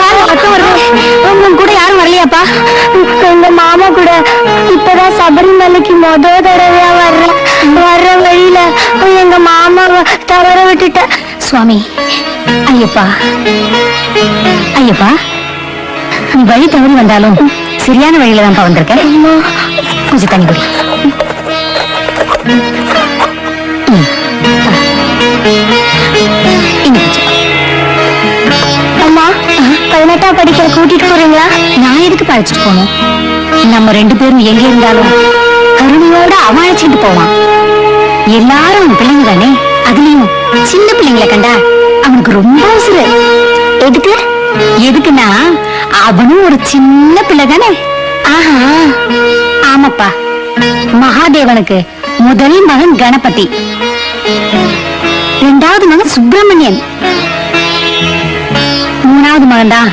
பாரு மட்டும் வருது. உங்க கூட யாரும் வரலையாப்பா? எங்க மாமா கூட. இப்பதான் சபரிமலைக்கு மொத தடவையா வர்றேன் வர்ற வழியில எங்க மாமாவை தவற விட்டுட்ட. சுவாமி ஐயப்பா. ஐயப்பா நீ வழி தவறி வந்தாலும் சரியான வழியில தான்ப்பா வந்திருக்க கொஞ்சம் தண்ணி குடி. பதினெட்டாம் படிக்கிற கூட்டிட்டு போறீங்களா? நான் எதுக்கு பழச்சிட்டு போனோம் நம்ம ரெண்டு பேரும் எங்க இருந்தாலும் கருணையோட அவன் அழைச்சிட்டு போவான் எல்லாரும் அவன் பிள்ளைங்க தானே? அதுலயும் சின்ன பிள்ளைங்களை கண்டா அவனுக்கு ரொம்ப உசுரு எதுக்கு? எதுக்குன்னா அவனும் ஒரு சின்ன பிள்ளை தானே? ஆஹா. ஆமாப்பா. மகாதேவனுக்கு முதல் மகன் கணபதி. இரண்டாவது மகன் சுப்பிரமணியன். மூணாவது மகன் தான்